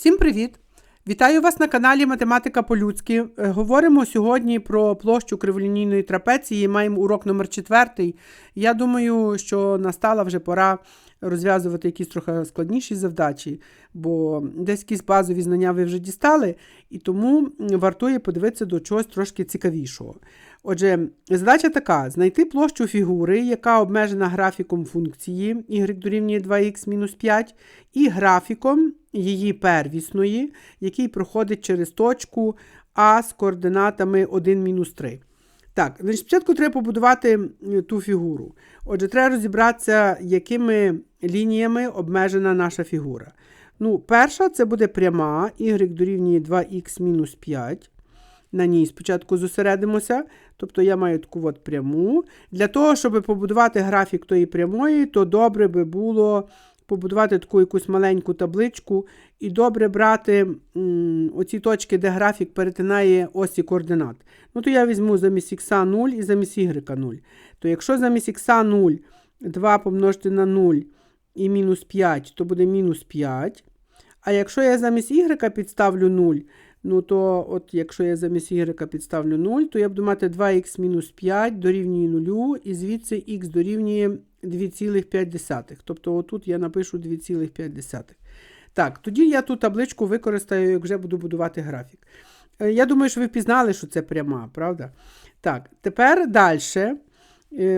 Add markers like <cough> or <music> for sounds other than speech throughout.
Всім привіт! Вітаю вас на каналі Математика по-людськи. Е, Говоримо сьогодні про площу криволінійної трапеції. Маємо урок номер 4. Я думаю, що настала вже пора розв'язувати якісь трохи складніші завдачі, бо десь якісь базові знання ви вже дістали, і тому вартує подивитися до чогось трошки цікавішого. Отже, задача така: знайти площу фігури, яка обмежена графіком функції y дорівнює 2х-5, і графіком її первісної, який проходить через точку А з координатами 1-3. Так, значить, спочатку треба побудувати ту фігуру. Отже, треба розібратися, якими лініями обмежена наша фігура. Ну, перша це буде пряма, y дорівнює 2х-5. На ній спочатку зосередимося, тобто я маю таку от пряму. Для того, щоб побудувати графік тої прямої, то добре би було побудувати таку якусь маленьку табличку і добре брати м, оці точки, де графік перетинає осі координат. Ну, то я візьму замість х 0 і замість y 0. То якщо замість х 0 2 помножити на 0 і мінус 5, то буде мінус 5. А якщо я замість y підставлю 0, ну то от якщо я замість y підставлю 0, то я буду мати 2х мінус 5 дорівнює 0, і звідси х дорівнює 2,5. Тобто отут я напишу 2,5. Так, тоді я ту табличку використаю, як вже буду будувати графік. Е, Я думаю, що ви впізнали, що це пряма, правда? Так, тепер далі.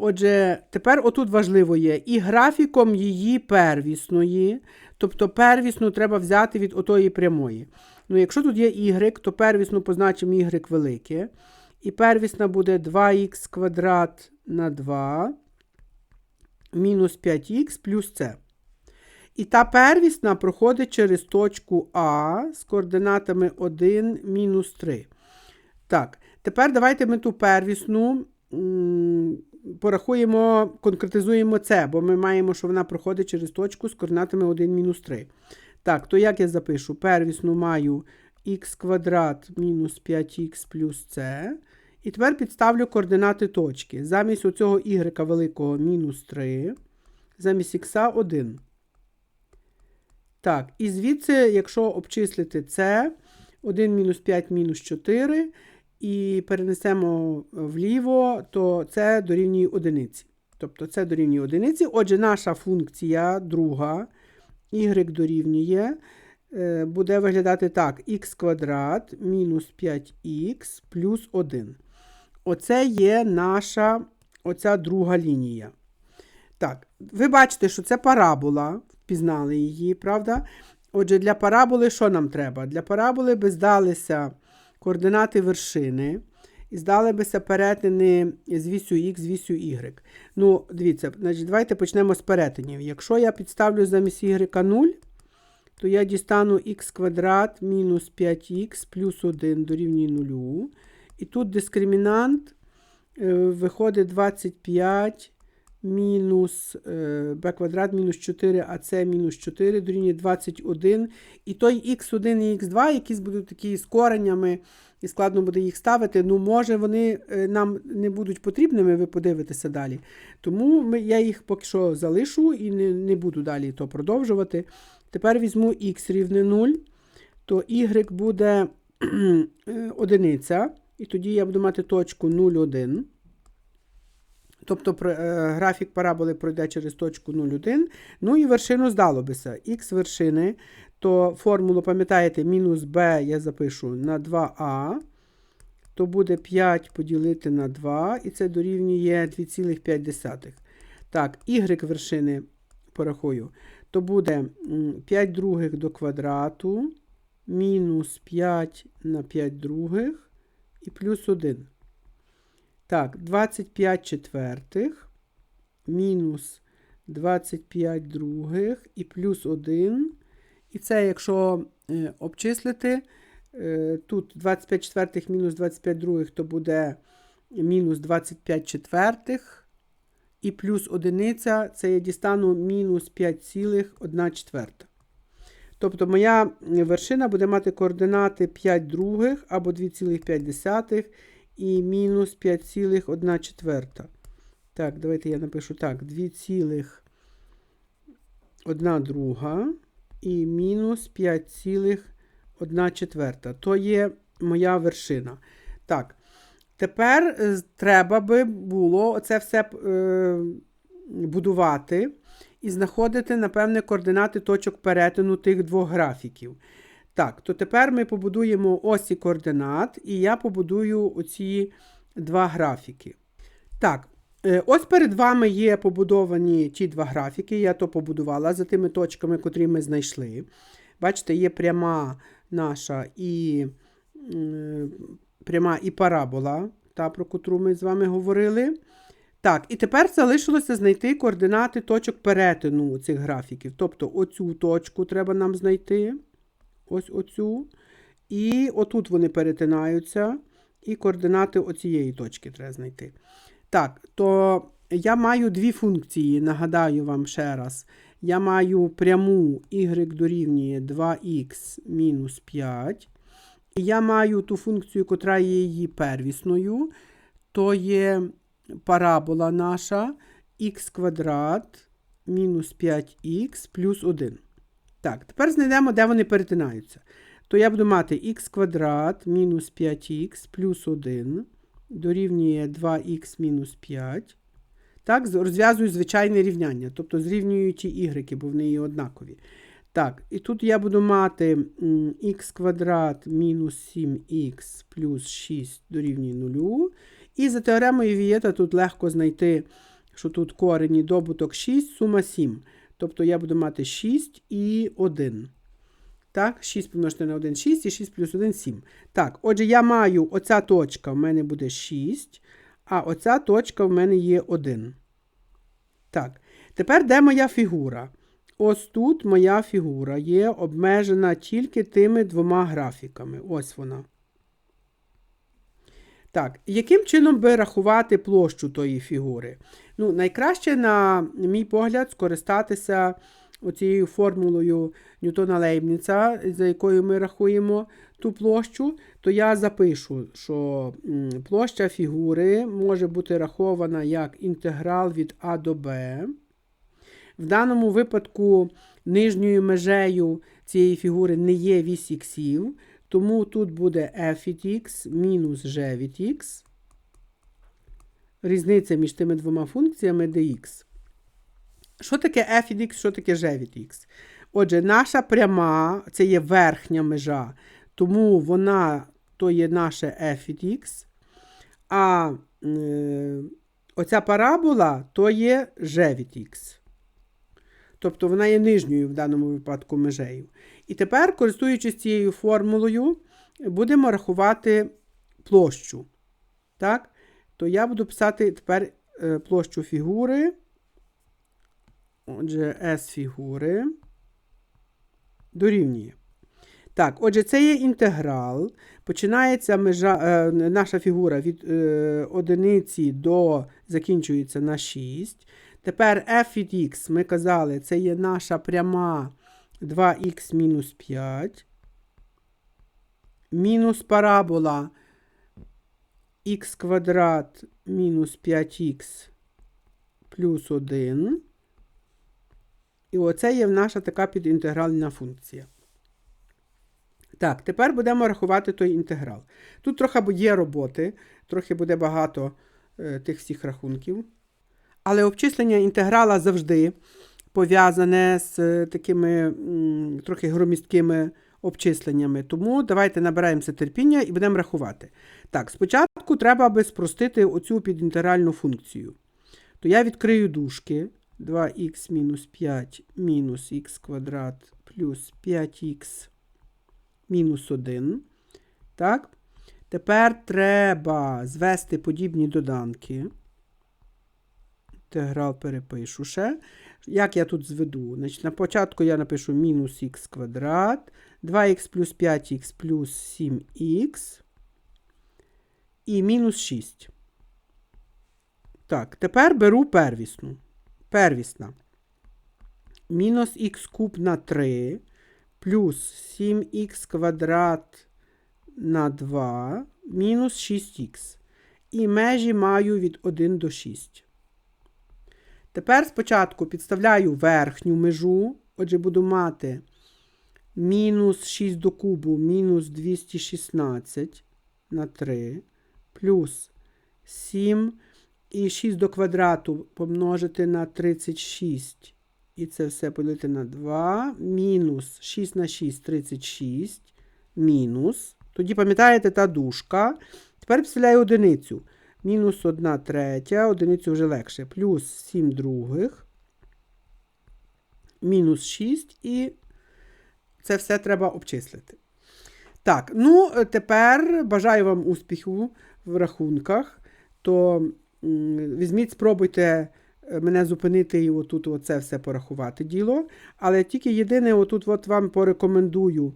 Отже, тепер отут важливо є і графіком її первісної, тобто первісну треба взяти від отої прямої. Ну, якщо тут є y, то первісну позначимо y велике. І первісна буде 2х квадрат на 2 мінус 5х плюс c. І та первісна проходить через точку А з координатами 1, мінус 3. Так, тепер давайте ми ту первісну м, порахуємо, конкретизуємо це, бо ми маємо, що вона проходить через точку з координатами 1, мінус 3. Так, то як я запишу? Первісну маю х квадрат мінус 5х плюс c. І тепер підставлю координати точки. Замість оцього y великого мінус 3, замість х 1. Так, і звідси, якщо обчислити це, 1 мінус 5 мінус 4, і перенесемо вліво, то це дорівнює одиниці. Тобто це дорівнює одиниці. Отже, наша функція друга, y дорівнює, е, буде виглядати так: х квадрат мінус 5х плюс 1. Оце є наша оця друга лінія. Так, ви бачите, що це парабола, впізнали її, правда? Отже, для параболи що нам треба? Для параболи би здалися координати вершини і здали бися перетини з вісю Х, з вісю Y. Ну, дивіться, значить, давайте почнемо з перетинів. Якщо я підставлю замість y 0, то я дістану х квадрат мінус 5х плюс 1 дорівнює 0. І тут дискримінант е, виходить 25 мінус е, b квадрат мінус 4, а це мінус 4 дорівнює 21. І той х1 і х2, які будуть такі з коренями, і складно буде їх ставити, ну, може, вони е, нам не будуть потрібними, ви подивитеся далі. Тому я їх поки що залишу і не, не буду далі то продовжувати. Тепер візьму х рівне 0, то y буде <clears throat> е, одиниця. І тоді я буду мати точку 0,1. Тобто е, графік параболи пройде через точку 0,1. Ну і вершину здало бися. Х вершини, то формулу, пам'ятаєте, мінус b я запишу на 2а. То буде 5 поділити на 2, і це дорівнює 2,5. Так, y вершини порахую. То буде 5 других до квадрату, мінус 5 на 5 других і плюс 1. Так, 25 четвертих мінус 25 других і плюс 1. І це, якщо е, обчислити, е, тут 25 четвертих мінус 25 других, то буде мінус 25 четвертих. І плюс одиниця, це я дістану мінус 5,1 четверта. Тобто моя вершина буде мати координати 5 других або 2,5 і мінус 5,1 четверта. Так, давайте я напишу так: 2,1 друга і мінус 5,1 четверта. То є моя вершина. Так, тепер е, треба би було це все е, будувати і знаходити, напевне, координати точок перетину тих двох графіків. Так, то тепер ми побудуємо осі координат, і я побудую оці два графіки. Так, ось перед вами є побудовані ті два графіки. Я то побудувала за тими точками, котрі ми знайшли. Бачите, є пряма наша і пряма і парабола, та, про котру ми з вами говорили. Так, і тепер залишилося знайти координати точок перетину цих графіків. Тобто оцю точку треба нам знайти. Ось оцю. І отут вони перетинаються. І координати оцієї точки треба знайти. Так, то я маю дві функції, нагадаю вам ще раз. Я маю пряму y дорівнює 2х мінус 5. І я маю ту функцію, котра є її первісною. То є парабола наша х квадрат мінус 5х плюс 1. Так, тепер знайдемо, де вони перетинаються. То я буду мати х квадрат мінус 5х плюс 1 дорівнює 2х мінус 5. Так, розв'язую звичайне рівняння, тобто зрівнюю ті ігреки, бо вони є однакові. Так, і тут я буду мати х квадрат мінус 7х плюс 6 дорівнює 0. І за теоремою Вієта тут легко знайти, що тут корені добуток 6, сума 7. Тобто я буду мати 6 і 1. Так, 6 помножити на 1 6 і 6 плюс 1 7. Так, отже, я маю оця точка в мене буде 6, а оця точка в мене є 1. Так, тепер де моя фігура? Ось тут моя фігура є обмежена тільки тими двома графіками. Ось вона. Так, яким чином би рахувати площу тої фігури? Ну, найкраще, на мій погляд, скористатися оцією формулою Ньютона Лейбніца, за якою ми рахуємо ту площу, то я запишу, що площа фігури може бути рахована як інтеграл від А до Б. В даному випадку нижньою межею цієї фігури не є вісь іксів, тому тут буде f від x мінус g від x. Різниця між тими двома функціями dx. Що таке f від x, що таке g від x? Отже, наша пряма це є верхня межа, тому вона то є наше f від x. А е, оця парабола то є g від x. Тобто вона є нижньою в даному випадку межею. І тепер, користуючись цією формулою, будемо рахувати площу. Так? То я буду писати тепер е, площу фігури. Отже, S фігури дорівнює. Так, отже, це є інтеграл. Починається межа, е, наша фігура від е, одиниці до закінчується на 6. Тепер f від x, ми казали, це є наша пряма 2х мінус 5. Мінус парабола х квадрат мінус 5х плюс 1. І оце є наша така підінтегральна функція. Так, тепер будемо рахувати той інтеграл. Тут трохи є роботи, трохи буде багато е, тих всіх рахунків. Але обчислення інтеграла завжди пов'язане з е, такими м, трохи громісткими обчисленнями. Тому давайте набираємося терпіння і будемо рахувати. Так, спочатку треба би спростити оцю підінтегральну функцію. То я відкрию дужки. 2х мінус 5 мінус х квадрат плюс 5х мінус 1. Так. Тепер треба звести подібні доданки. Інтеграл перепишу ще. Як я тут зведу? Значить, На початку я напишу мінус х квадрат, 2х плюс 5х плюс 7х і мінус 6. Так, тепер беру первісну. Первісна. Мінус х куб на 3 плюс 7х квадрат на 2 мінус 6х. І межі маю від 1 до 6. Тепер спочатку підставляю верхню межу. Отже, буду мати мінус 6 до кубу, мінус 216 на 3, плюс 7 і 6 до квадрату помножити на 36. І це все поділити на 2. Мінус 6 на 6 36. Мінус. Тоді пам'ятаєте та дужка. Тепер підставляю одиницю. Мінус 1 третя, одиницю вже легше. Плюс 7 других. Мінус 6 і це все треба обчислити. Так, ну тепер бажаю вам успіху в рахунках. То візьміть, спробуйте е, мене зупинити і отут оце все порахувати діло. Але тільки єдине, отут от вам порекомендую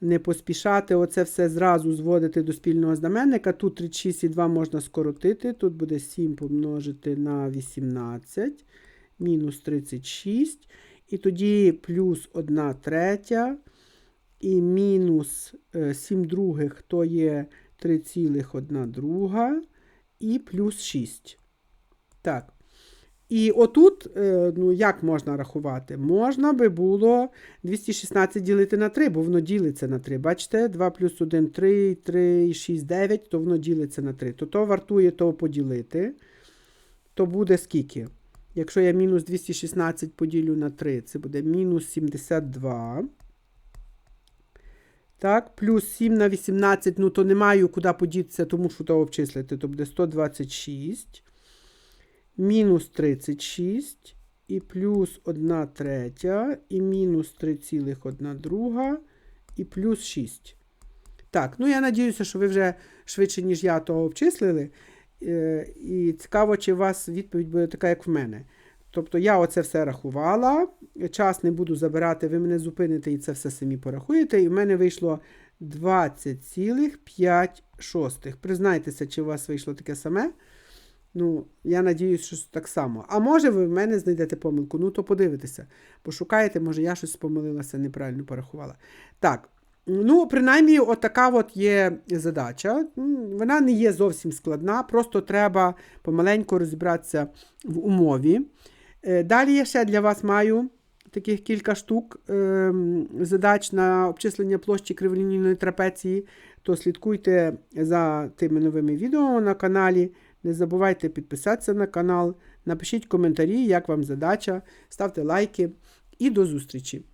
не поспішати оце все зразу зводити до спільного знаменника. Тут 36,2 можна скоротити. Тут буде 7 помножити на 18, мінус 36. І тоді плюс 1 третя. І мінус е, 7 других, то є 3,1 друга. І плюс 6. Так. І отут, е, ну як можна рахувати? Можна би було 216 ділити на 3, бо воно ділиться на 3. Бачите, 2 плюс 1 3, 3, 6, 9, то воно ділиться на 3. То то вартує того поділити. То буде скільки? Якщо я мінус 216 поділю на 3, це буде мінус 72. Так, плюс 7 на 18, ну то не маю куди подітися, тому що то обчислити. То буде 126 мінус 36 і плюс 1 третя, і мінус 3,1 друга, і плюс 6. Так, ну я надіюся, що ви вже швидше, ніж я, того обчислили. Е, І цікаво, чи у вас відповідь буде така, як в мене. Тобто я оце все рахувала, час не буду забирати, ви мене зупините і це все самі порахуєте. І в мене вийшло 20,5. Признайтеся, чи у вас вийшло таке саме. Ну, я надіюсь, що так само. А може ви в мене знайдете помилку, ну то подивитеся. Пошукаєте, може я щось помилилася, неправильно порахувала. Так, ну, принаймні, отака от є задача. Вона не є зовсім складна, просто треба помаленьку розібратися в умові. Е, Далі я ще для вас маю таких кілька штук ем, задач на обчислення площі криволінійної трапеції, то слідкуйте за тими новими відео на каналі. Не забувайте підписатися на канал, напишіть коментарі, як вам задача, ставте лайки і до зустрічі!